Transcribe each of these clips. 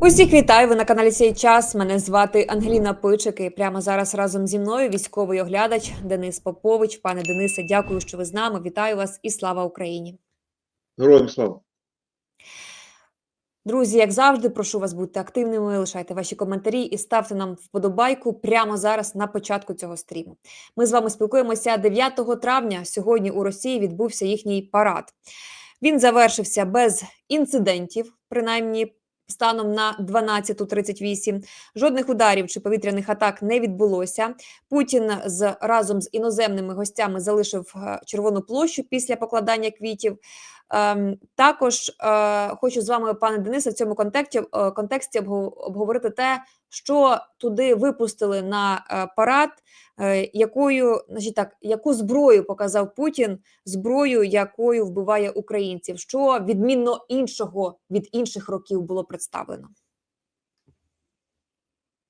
Усіх вітаю. Ви на каналі «Сей час. Мене звати Ангеліна Пичик. І прямо зараз разом зі мною військовий оглядач Денис Попович. Пане Денисе, дякую, що ви з нами. Вітаю вас і слава Україні. Героям слава. Друзі, як завжди, прошу вас бути активними, лишайте ваші коментарі і ставте нам вподобайку прямо зараз на початку цього стріму. Ми з вами спілкуємося 9 травня. Сьогодні у Росії відбувся їхній парад. Він завершився без інцидентів, принаймні станом на 12.38. Жодних ударів чи повітряних атак не відбулося. Путін з разом з іноземними гостями залишив е, Червону площу після покладання квітів. Ем, також е, хочу з вами, пане Денисе, в цьому контексті, е, контексті обго- обговорити те, що туди випустили на е, парад, е, якою, значить так, яку зброю показав Путін, зброю, якою вбиває українців, що відмінно іншого від інших років було представлено.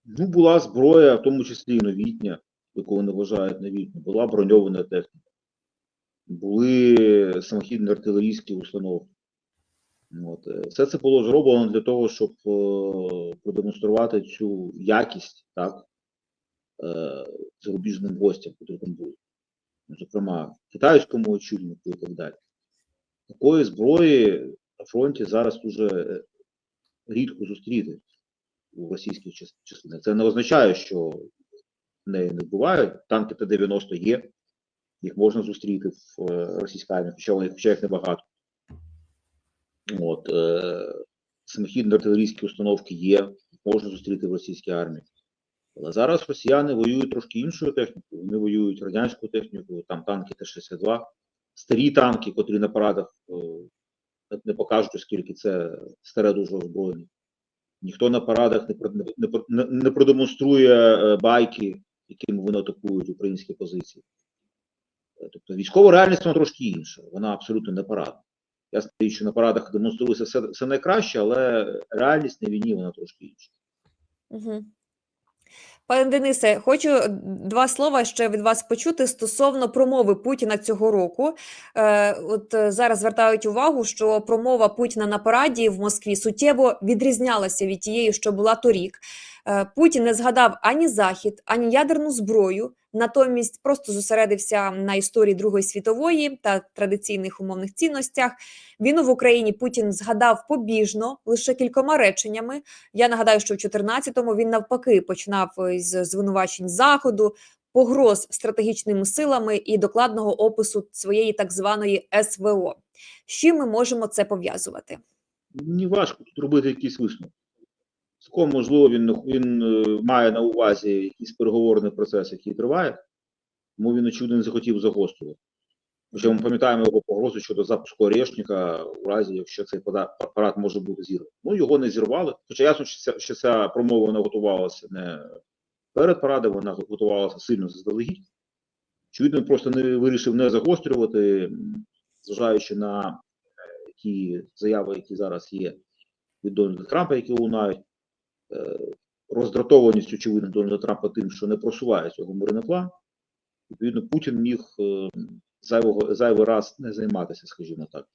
Ну, була зброя, в тому числі і новітня, яку вони вважають новітню, була броньована техніка. Були самохідні артилерійські установки. От. е, Все це було зроблено для того, щоб е, продемонструвати цю якість так, е, зарубіжним гостям, які там. Ну, Зокрема, китайському очільнику і так далі. Такої зброї на фронті зараз дуже рідко зустріти у російських час- частинах. Це не означає, що неї не бувають. Танки Т-90 є, їх можна зустріти в російській армії, хоча їх небагато. От, е, самохідні артилерійські установки є, можна зустріти в російській армії. Але зараз росіяни воюють трошки іншою технікою. Вони воюють радянською технікою, там танки Т-62, старі танки, котрі на парадах е, не- покажуть, оскільки це старе дуже озброєння. Ніхто на парадах не, не, не, не- не продемонструє е, байки, якими вони атакують українські позиції. Е, Тобто військова реальність вона трошки інша, вона абсолютно не парадна. Ясно, що на парадах демонструється все, все найкраще, але реальність на війні вона трошки інша. Угу. Пане Денисе, хочу два слова ще від вас почути стосовно промови Путіна цього року. Е, от е, зараз звертають увагу, що промова Путіна на параді в Москві суттєво відрізнялася від тієї, що була торік. Е, Путін не згадав ані захід, ані ядерну зброю. Натомість просто зосередився на історії Другої світової та традиційних умовних цінностях. Війну в Україні Путін згадав побіжно лише кількома реченнями. Я нагадаю, що в 14-му він навпаки починав із звинувачень заходу, погроз стратегічними силами і докладного опису своєї так званої СВО. З чим ми можемо це пов'язувати? Мені важко тут робити якийсь висновок. Цілком можливо, він, він е, має на увазі якийсь переговорний процес, який триває, тому він, очевидно, не захотів загострювати. Хоча ми пам'ятаємо його погрозу щодо запуску Орешника у разі, якщо цей апарат може бути зірваний. Ну, його не зірвали. Хоча ясно, що ця, що ця промова вона готувалася не перед парадом, вона готувалася сильно заздалегідь. Очевидно, він просто не вирішив не загострювати, зважаючи на е, ті заяви, які зараз є від Дональда Трампа, які лунають. Е, Роздратованість, очевидно, Дональда Трампа тим, що не просуває цього мирний план. Відповідно, Путін міг е, зайвого, зайвий раз не займатися, скажімо так,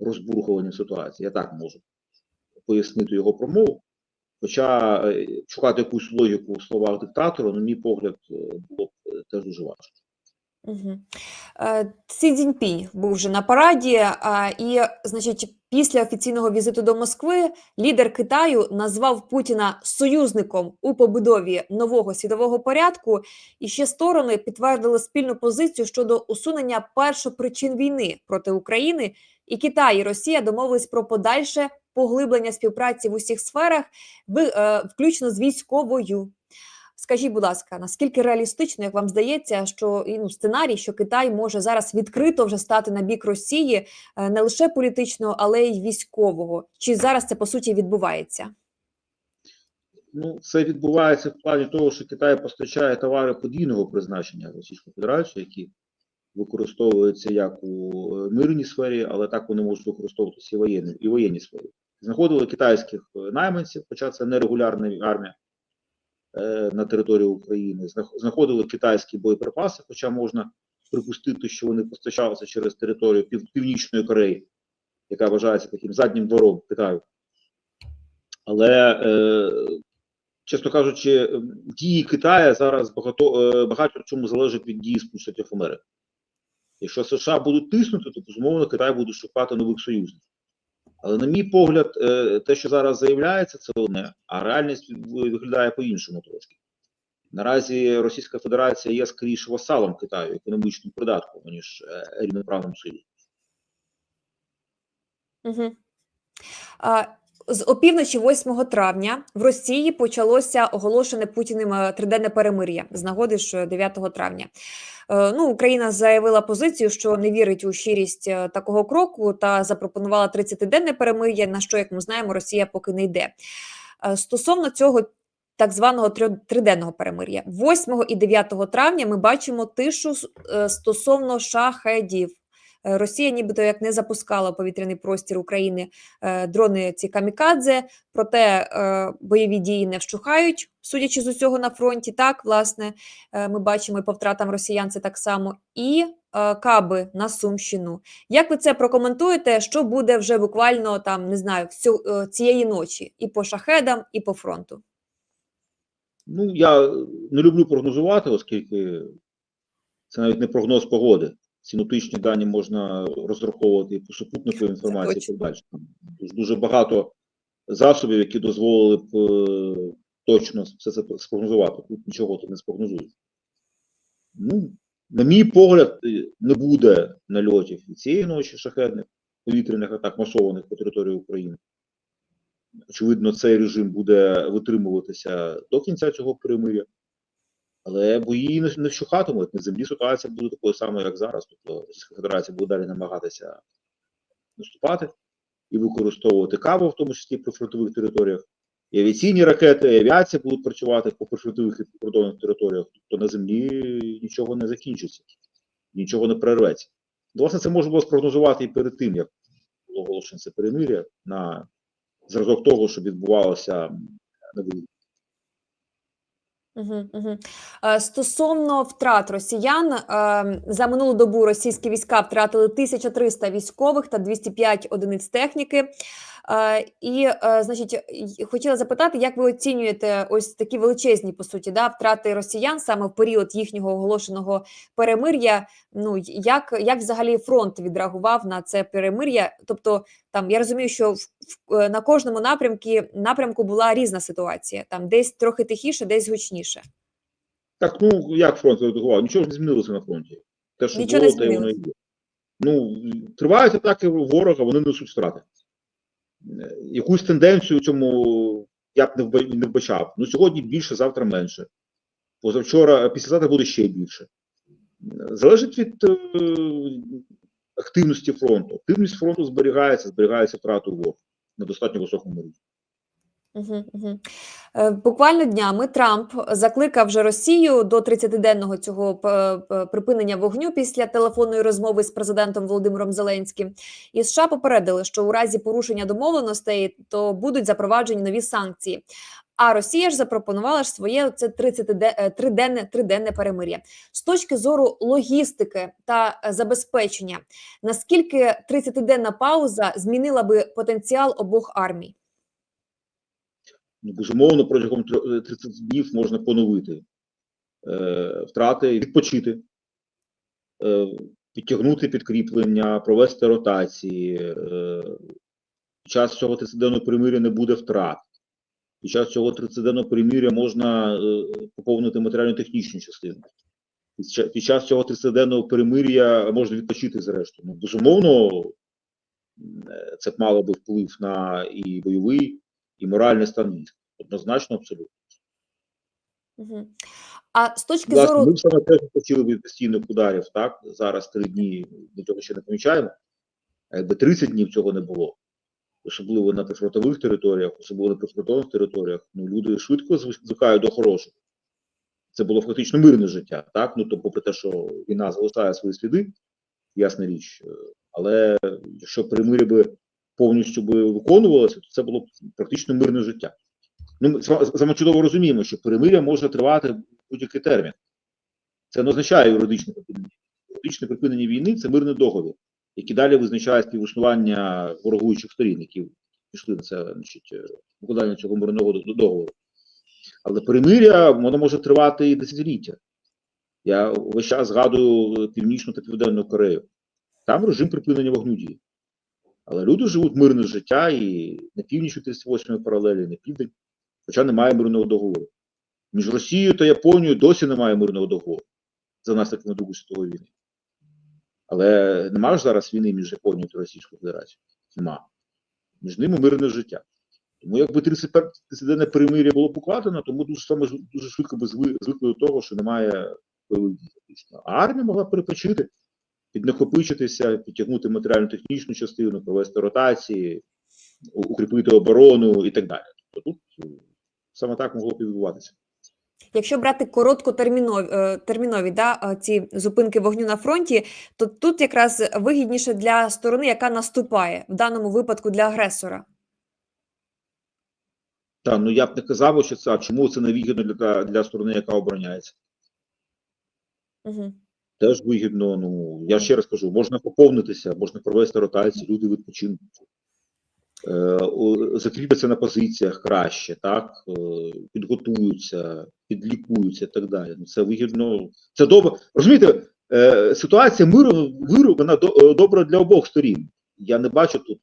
розбурхуванням ситуації. Я так можу пояснити його промову. Хоча е, шукати якусь логіку в словах диктатора, на мій погляд, було б теж дуже важко. Угу. Сі Цзіньпінь був вже на параді, і, значить, після офіційного візиту до Москви лідер Китаю назвав Путіна союзником у побудові нового світового порядку, і ще сторони підтвердили спільну позицію щодо усунення першопричин війни проти України. І Китай і Росія домовились про подальше поглиблення співпраці в усіх сферах, е, включно з військовою. Скажіть, будь ласка, наскільки реалістично, як вам здається, що ну, сценарій, що Китай може зараз відкрито вже стати на бік Росії е, не лише політичного, але й військового? Чи зараз це по суті відбувається? Ну, це відбувається в плані того, що Китай постачає товари подвійного призначення Російської Федерації, які використовуються як у е, мирній сфері, але так вони можуть використовуватися і в воєнній, і в воєнній сфері. Знаходили китайських е, найманців, хоча це нерегулярна армія на території України. Знаходили китайські боєприпаси, хоча можна припустити, що вони постачалися через територію Пів- Північної Кореї, яка вважається таким заднім двором Китаю. Але, е, чесно кажучи, дії Китаю зараз багато, е, багато чому залежить від дії Сполучених Америки. Якщо США будуть тиснути, то безумовно Китай буде шукати нових союзників. Але, на мій погляд, е, те, що зараз заявляється, це одне, а реальність виглядає по-іншому трошки. Наразі Російська Федерація є скоріше васалом Китаю, економічним придатком, ніж е, рівноправним силі. Угу. З опівночі 8 травня в Росії почалося оголошене Путіним е, триденне перемир'я з нагоди ж 9 травня. Е, Ну, Україна заявила позицію, що не вірить у щирість е, такого кроку та запропонувала 30-денне перемир'я, на що, як ми знаємо, Росія поки не йде. Е, Стосовно цього так званого триденного перемир'я, 8 і 9 травня ми бачимо тишу е, стосовно шахедів. Е, Росія нібито як не запускала повітряний простір України е, дрони ці камікадзе, проте е, бойові дії не вщухають, судячи з усього на фронті. Так, власне, ми бачимо і по втратам росіян це так само. І каби на Сумщину. Як ви це прокоментуєте? Що буде вже буквально там, не знаю, цієї ночі і по шахедам, і по фронту? Ну, я не люблю прогнозувати, оскільки це навіть не прогноз погоди. Синоптичні дані можна розраховувати і по супутниковій інформації і так далі. Дуже, дуже багато засобів, які дозволили б е, точно все це спрогнозувати. Тут нічого ти не спрогнозуєш. Ну, на мій погляд, е, не буде нальотів і цієї ночі шахетних повітряних атак масованих по території України. Очевидно, цей режим буде витримуватися до кінця цього перемиря. Але бої не, вщухатимуть. На землі ситуація буде такою самою, як зараз. Тобто Російська Федерація буде далі намагатися наступати і використовувати кабу, в тому числі при фронтових територіях. І авіаційні ракети, і авіація будуть працювати по прифронтових і прикордонних територіях. Тобто на землі нічого не закінчиться, нічого не перерветься. Власне, це можна було спрогнозувати і перед тим, як було оголошено це перемир'я на зразок того, що відбувалося на війні. Угу. Стосовно втрат росіян е, за минулу добу російські війська втратили 1300 військових та 205 одиниць техніки. І, е, значить, хотіла запитати, як ви оцінюєте ось такі величезні по суті да, втрати росіян саме в період їхнього оголошеного перемир'я? Ну як, як взагалі фронт відреагував на це перемир'я? Тобто, там я розумію, що в, в, е, на кожному напрямку напрямку була різна ситуація. Там десь трохи тихіше, десь гучніше. Так, ну як фронт реагував? Нічого ж не змінилося на фронті. Те, що Нічого не було, те й воно є. Ну, тривають атаки ворога, вони несуть втрати. Якусь тенденцію цьому я б не вбачав. Ну, сьогодні більше, завтра менше. Позавчора, післязавтра буде ще більше. Залежить від е, активності фронту. Активність фронту зберігається, зберігається втрату ворога на достатньо високому рівні. Угу. Е, буквально днями Трамп закликав вже Росію до 30-денного цього п- п- припинення вогню після телефонної розмови з президентом Володимиром Зеленським. І США попередили, що у разі порушення домовленостей то будуть запроваджені нові санкції. А Росія ж запропонувала ж своє це 33-денне триденне перемир'я. З точки зору логістики та е, забезпечення, наскільки 30-денна пауза змінила би потенціал обох армій? Ну, безумовно, протягом е, 30 днів можна поновити е, втрати, відпочити, е, підтягнути підкріплення, провести ротації. Е, під час цього 30-денного примиря не буде втрат. Під час цього 30-денного примиря можна е, поповнити матеріально-технічну частину. Під, час цього 30-денного перемир'я можна відпочити зрештою. Ну, безумовно, е, це б мало би вплив на і бойовий, і моральний стан військ. Однозначно, абсолютно. Угу. А з точки Власне, зору ми саме теж почали від постійних ударів, так? Зараз три дні ми цього ще не помічаємо. А якби 30 днів цього не було, особливо на прифронтових територіях, особливо на прифронтових територіях, ну люди швидко звикають до хорошого. Це було фактично мирне життя, так? Ну, то, попри те, що війна залишає свої сліди, ясна річ. е, Але якщо примиря би повністю би виконувалося, то це було б практично мирне життя. Ну, ми вами чудово розуміємо, що перемиря може тривати будь-який термін. Це не означає юридичне припинення. Юридичне припинення війни це мирний договір, який далі визначає співіснування ворогуючих сторін, які пішли на це значить, е, укладання цього мирного договору. Але перемиря воно може тривати і десятиліття. Я весь час згадую Північну та Південну Корею. Там режим припинення вогню діє. Але люди живуть мирне життя і на північ від 38 паралелі, на південь, хоча немає мирного договору. Між Росією та Японією досі немає мирного договору за наслідками Другої світової війни. Але немає ж зараз війни між Японією та Російською Федерацією. Нема. Між ними мирне життя. Тому якби 30-денне перемир'я було покладено, то ми дуже саме дуже швидко би звикли до того, що немає бойових дій. А армія могла перепочити, піднахопичитися, підтягнути матеріально-технічну частину, провести ротації, укріпити оборону і так далі. Тобто тут е, саме так могло б відбуватися. Якщо брати короткотермінові е, термінові, да, е, ці зупинки вогню на фронті, то тут якраз вигідніше для сторони, яка наступає, в даному випадку для агресора. Та ну я б не казав, що це а чому це не вигідно для, для сторони, яка обороняється. Угу. Теж вигідно. Ну я ще раз кажу, можна поповнитися, можна провести ротації, люди відпочинуть. Е, закріпляться на позиціях краще, так е, підготуються, підлікуються і так далі. Ну, це вигідно. Це добре. Розумієте, е, ситуація миру, миру вона до, добра для обох сторін. Я не бачу тут.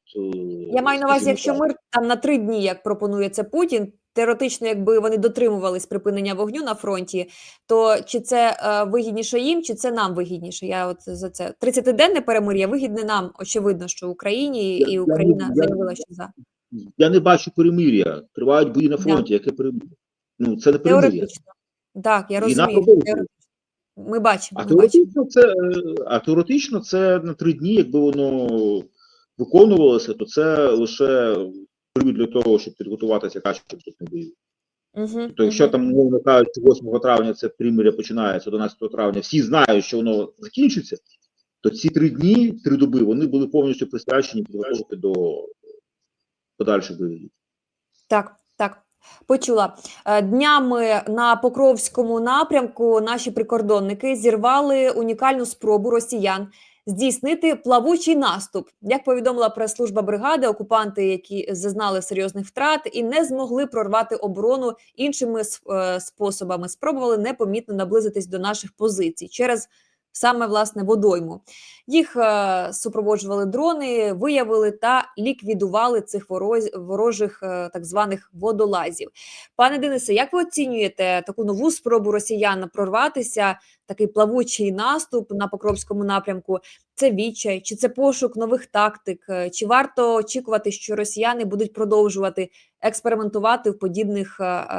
Я маю на увазі, якщо мир там на три дні, як пропонує це Путін, теоретично, якби вони дотримувались припинення вогню на фронті, то чи це е, вигідніше їм, чи це нам вигідніше? Я от за це 30-денне перемир'я вигідне нам. Очевидно, що Україні і я Україна я- заявила, що за Я не бачу перемир'я. Тривають бої на Да. фронті. Яке перемир'я? Ну це не перемир'я. Так, я розумію. Ми бачимо. А Ми бачимо. це, е, а теоретично це на три дні, якби воно виконувалося, то це лише привід для того, щоб підготуватися краще наступних боїв. Угу, То якщо там, мовно кажучи, 8 травня це примиря починається, 11 травня, всі знають, що воно закінчиться, то ці три дні, три доби, вони були повністю присвячені підготовки до подальших бойових. Так, так. Почула Е, днями на Покровському напрямку наші прикордонники зірвали унікальну спробу росіян здійснити плавучий наступ. Як повідомила прес-служба бригади, окупанти, які зазнали серйозних втрат і не змогли прорвати оборону іншими е, способами, спробували непомітно наблизитись до наших позицій через саме власне водойму. Їх е, супроводжували дрони, виявили та ліквідували цих вороз, ворожих е, так званих водолазів. Пане Денисе, як ви оцінюєте таку нову спробу росіян прорватися, такий плавучий наступ на Покровському напрямку? Це відчай, чи це пошук нових тактик? Е, Чи варто очікувати, що росіяни будуть продовжувати експериментувати в подібних,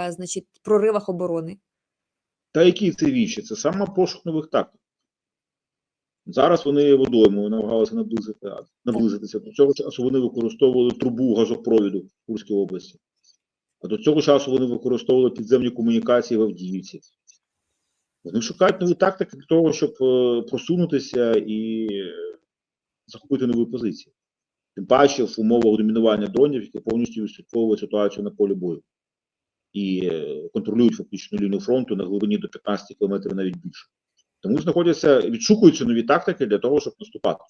значить, проривах оборони? Та які це вічі? Це саме пошук нових тактик. Зараз вони водоймою намагалися наблизити, наблизитися. До цього часу вони використовували трубу газопровіду в Курській області. А до цього часу вони використовували підземні комунікації в Авдіївці. Вони шукають нові тактики для того, щоб е, просунутися і захопити нові позиції. Тим паче в умовах домінування дронів, які повністю відслідковують ситуацію на полі бою і е, контролюють фактично лінію фронту на глибині до 15 кілометрів навіть більше. Тому знаходяться, відшукуються нові тактики для того, щоб наступати.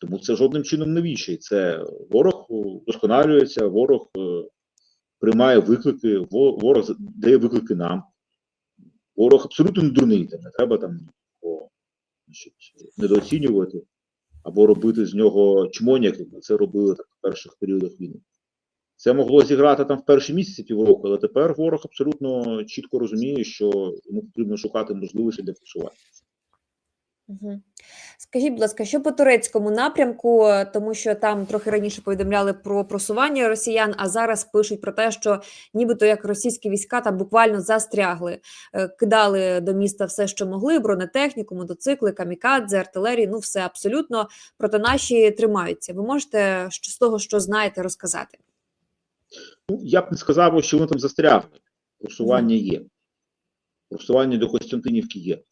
Тому це жодним чином не. Це ворог е, досконалюється, ворог е, приймає виклики, ворог дає виклики нам. Ворог абсолютно не дурний, не треба там значить, недооцінювати або робити з нього чмоняк, як ми це робили так, в перших періодах війни. Це могло зіграти там в перші місяці півроку, але тепер ворог абсолютно чітко розуміє, що йому потрібно шукати можливості для просування. Угу. Скажіть, будь ласка, що по турецькому напрямку, тому що там трохи раніше повідомляли про просування росіян, а зараз пишуть про те, що нібито як російські війська там буквально застрягли, Е, кидали до міста все, що могли: бронетехніку, мотоцикли, камікадзе, артилерії. Ну все абсолютно. Проте наші тримаються. Ви можете з того, що знаєте, розказати? Ну, я б не сказав, що вони там застрягли. Просування є. Просування до Костянтинівки є.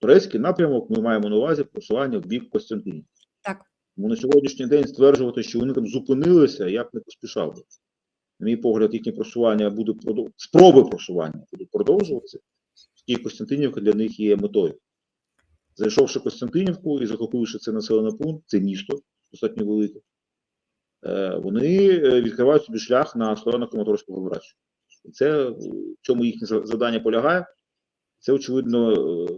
Турецький напрямок ми маємо на увазі просування в бік Костянтинівки. Так. Тому на сьогоднішній день стверджувати, що вони там зупинилися, я б не поспішав би. На мій погляд, їхнє просування буде продов... спроби просування будуть продовжуватися. І Костянтинівка для них є метою. Зайшовши Костянтинівку і захопивши це населений пункт, це місто достатньо велике. Е, вони е, відкривають собі шлях на сторону Краматорського. І це в цьому їхнє завдання полягає. Це, очевидно, е,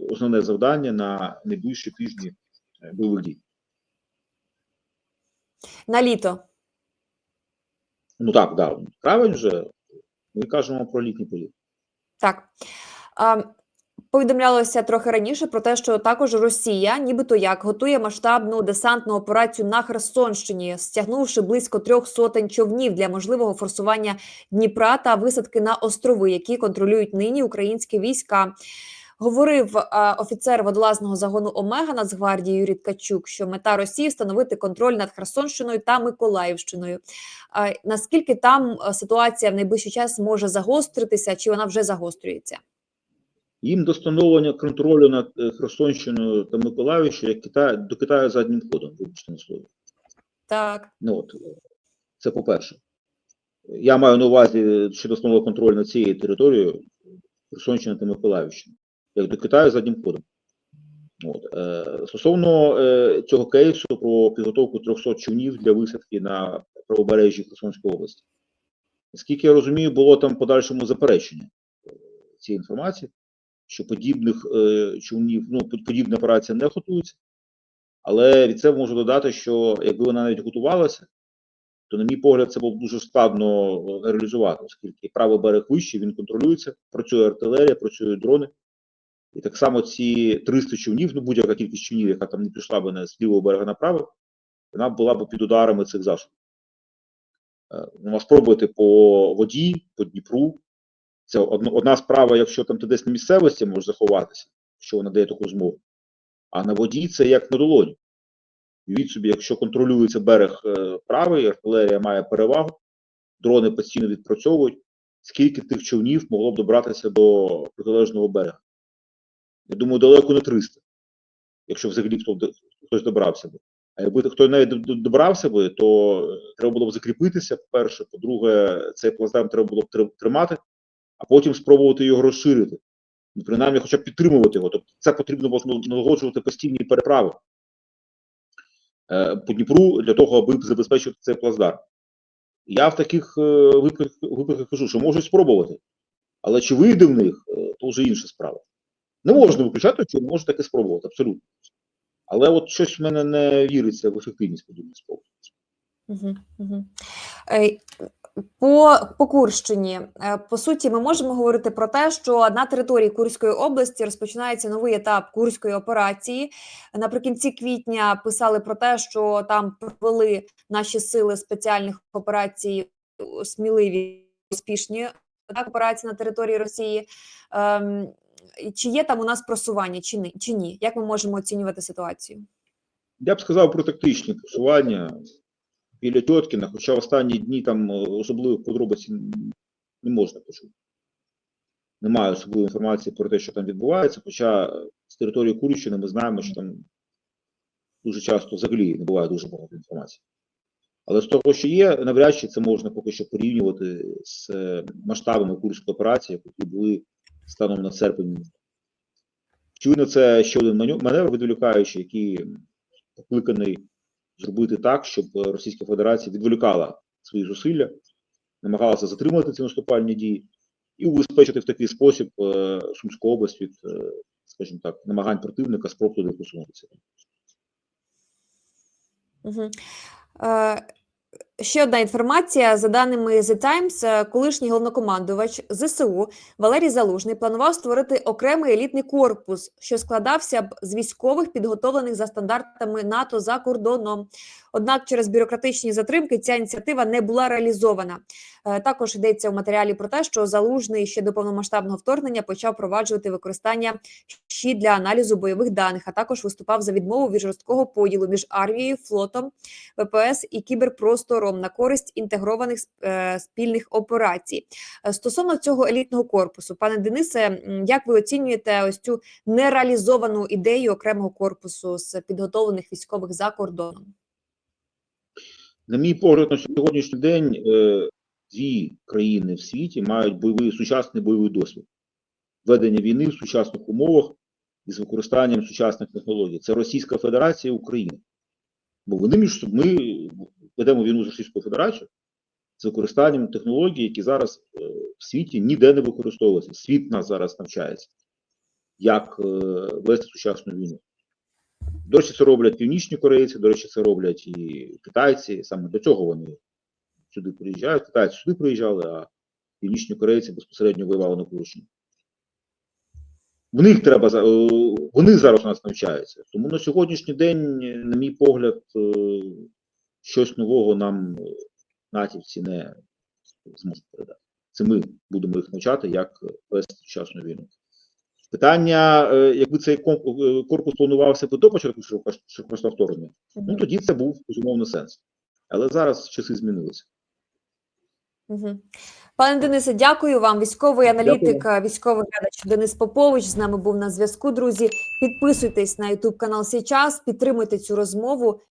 основне завдання на найближчі тижні бойових дій. На літо. Ну так, да, травень вже. Ми кажемо про літній період. Так. А, повідомлялося трохи раніше про те, що також Росія, нібито як, готує масштабну десантну операцію на Херсонщині, стягнувши близько трьох сотень човнів для можливого форсування Дніпра та висадки на острови, які контролюють нині українські війська. Говорив е, офіцер водолазного загону Омега Нацгвардії Юрій Ткачук, що мета Росії встановити контроль над Херсонщиною та Миколаївщиною. А наскільки там е, ситуація в найближчий час може загостритися, чи вона вже загострюється? Їм до встановлення контролю над е, Херсонщиною та Миколаївщиною як Китай, до Китаю заднім ходом, вибачте на слово. Так, Ну, от, це по-перше. Я маю на увазі щодо основного контролю над цією територією Херсонщини та Миколаївщини, як до Китаю заднім ходом. От, е, стосовно е, цього кейсу про підготовку 300 човнів для висадки на правобережжі Херсонської області. Наскільки я розумію, було там подальшому заперечення е, цієї інформації, що подібних е, човнів, ну, подібна операція не готується. Але від себе можу додати, що якби вона навіть готувалася, то, на мій погляд, це було б дуже складно е, реалізувати, оскільки правий берег вищий, він контролюється, працює артилерія, працюють дрони. І так само ці 300 човнів, ну будь-яка кількість човнів, яка там не пішла б на з лівого берега направо, вона була б під ударами цих засобів. Е, Ну, а спробуйте по воді, по Дніпру. Це одна справа, якщо там ти десь на місцевості можеш заховатися, що вона дає таку змогу. А на воді це як на долоні. Уявіть собі, якщо контролюється берег е, правий, артилерія має перевагу, дрони постійно відпрацьовують, скільки тих човнів могло б добратися до протилежного берега? Я думаю, далеко не 300, якщо взагалі хтось добрався би. А якби хто навіть добрався би, то е, треба було б закріпитися, по-перше, по-друге, цей плацдарм треба було б тримати, а потім спробувати його розширити. Ну, принаймні, хоча б підтримувати його. Тобто це потрібно було налагоджувати постійні переправи е, по Дніпру для того, аби забезпечити цей плацдарм. Я в таких е, випадках, кажу, що можуть спробувати, але чи вийде в них, е, то вже інша справа. Не можна виключати, що можна таке спробувати, абсолютно. Але от щось в мене не віриться в ефективність подібних спроб. Угу, угу. По, по Курщині, е, по суті, ми можемо говорити про те, що на території Курської області розпочинається новий етап курської операції. Наприкінці квітня писали про те, що там провели наші сили спеціальних операцій сміливі, успішні так, операції на території Росії. Ем, чи є там у нас просування, чи ні? Чи ні? Як ми можемо оцінювати ситуацію? Я б сказав про тактичні просування біля Тьоткіна, хоча в останні дні там е, особливих подробиць не можна почути. Немає особливої інформації про те, що там відбувається, хоча е, з території Курщини ми знаємо, що там дуже часто взагалі не буває дуже багато інформації. Але з того, що є, навряд чи це можна поки що порівнювати з е, масштабами Курської операції, які були станом на серпень. Очевидно, це ще один маневр відволікаючий, який покликаний зробити так, щоб Російська Федерація відволікала свої зусилля, намагалася затримати ці наступальні дії і убезпечити в такий спосіб е, Сумську область від, е, скажімо так, намагань противника спроб туди посунутися. Угу. Ще одна інформація. За даними The Times, е, колишній головнокомандувач ЗСУ Валерій Залужний планував створити окремий елітний корпус, що складався б з військових, підготовлених за стандартами НАТО за кордоном. Однак через бюрократичні затримки ця ініціатива не була реалізована. Е, Також йдеться у матеріалі про те, що Залужний ще до повномасштабного вторгнення почав впроваджувати використання щит для аналізу бойових даних, а також виступав за відмову від жорсткого поділу між армією, флотом, ВПС і кіберпростором на користь інтегрованих е, спільних операцій. Е, Стосовно цього елітного корпусу, пане Денисе, як ви оцінюєте ось цю нереалізовану ідею окремого корпусу з підготовлених військових за кордоном? На мій погляд, на сьогоднішній день е, дві країни в світі мають бойовий сучасний бойовий досвід ведення війни в сучасних умовах із використанням сучасних технологій. Це Російська Федерація і Україна. Бо вони між собою, ведемо війну з Російською Федерацією з використанням технологій, які зараз е, в світі ніде не використовуються. Світ нас зараз навчається, як е, вести сучасну війну. До речі, це роблять північні корейці, до речі, це роблять і китайці. Саме до цього вони сюди приїжджають. Китайці сюди приїжджали, а північні корейці безпосередньо воювали на Курщині. В них треба е, вони зараз у нас навчаються. Тому на сьогоднішній день, на мій погляд, щось нового нам натівці не зможуть передати. Це ми будемо їх навчати, як вести сучасну війну. Питання, е, якби цей е, корпус планувався би до початку широко- вторгнення, ну тоді це був безумовно сенс. Але зараз часи змінилися. Пане Денисе, дякую вам. Військовий аналітик, е, військовий глядач Денис Попович з нами був на зв'язку. Друзі, підписуйтесь на YouTube канал Січас, підтримуйте цю розмову.